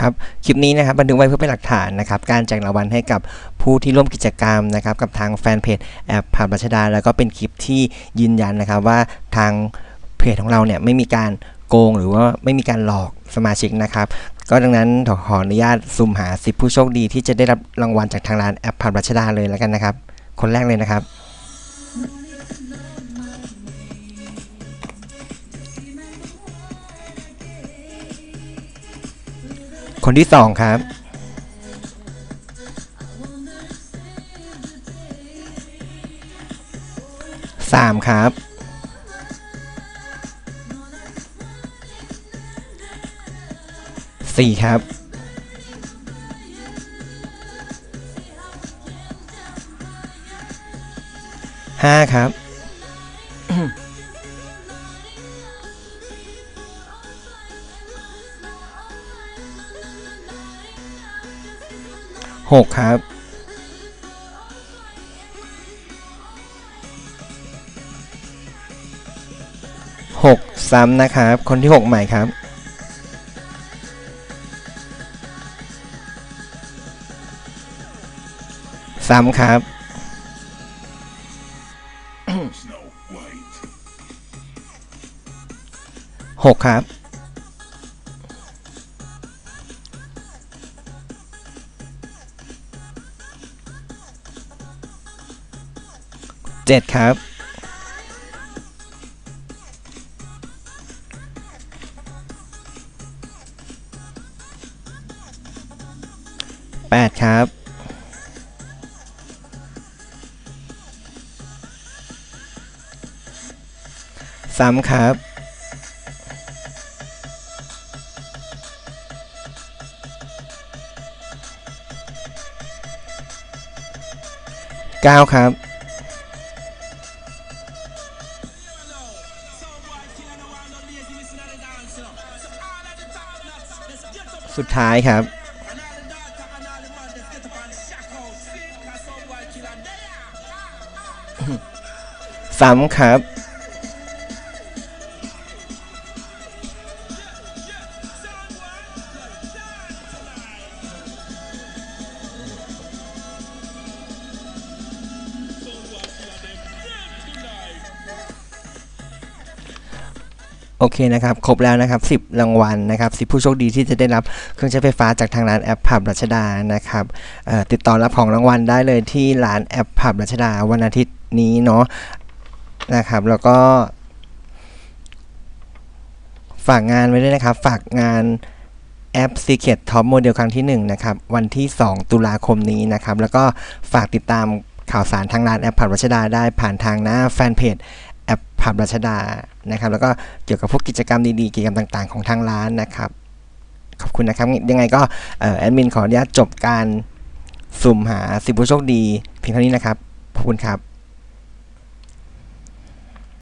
ครับคลิปนี้นะครับบันทึกไว้เพื่อเป็นหลักฐานนะครับการแจกรางวัลให้กับผู้ที่ร่วมกิจกรรมนะครับกับทางแฟนเพจแอปผ่านรัชดา แล้วก็เป็นคลิปที่ยืนยันนะครับว่าทางเพจของเราเนี่ยไม่มีการโกงหรือว่าไม่มีการหลอกสมาชิกนะครับ ก็ดังนั้นขอขออนุญาตสุ่มหา 10 ผู้โชคดีที่จะได้รับรางวัลจากทางร้านแอปผ่านรัชดาเลยแล้วกันนะครับ คนแรกเลยนะครับ คนที่สองครับ สามครับ สี่ครับ ห้าครับ หกครับหกซ้ำนะครับ คนที่หกใหม่ครับ ซ้ำครับหกครับ เจ็ดครับแปดครับซ้ำครับเก้าครับ สุดท้ายครับ ซ้ำครับ โอเคนะครับ ครบแล้วนะครับ 10 รางวัลนะครับ 10 ผู้โชคดีที่จะได้รับเครื่องใช้ไฟฟ้าจากทางร้านแอปผับรัชดานะครับติดต่อรับของรางวัลได้เลยที่ร้านแอปผับรัชดาวันอาทิตย์นี้เนาะนะครับ แล้วก็ ฝากงานไว้ด้วยนะครับ ฝากงานแอป Secret Top Model ครั้งที่ 1 นะครับ วันที่ 2 ตุลาคมนี้นะครับ แล้วก็ฝากติดตามข่าวสารทางร้านแอปผับรัชดาได้ผ่านทางหน้าแฟนเพจ แอปผับรัชดานะครับ แล้วก็เกี่ยวกับพวกกิจกรรมดีๆกิจกรรมต่างๆ ของทางร้านนะครับ ขอบคุณนะครับ ยังไงก็แอดมินขออนุญาตจบการสุ่มหาสิบผู้โชคดีเพียงเท่านี้นะครับ ขอบคุณครับ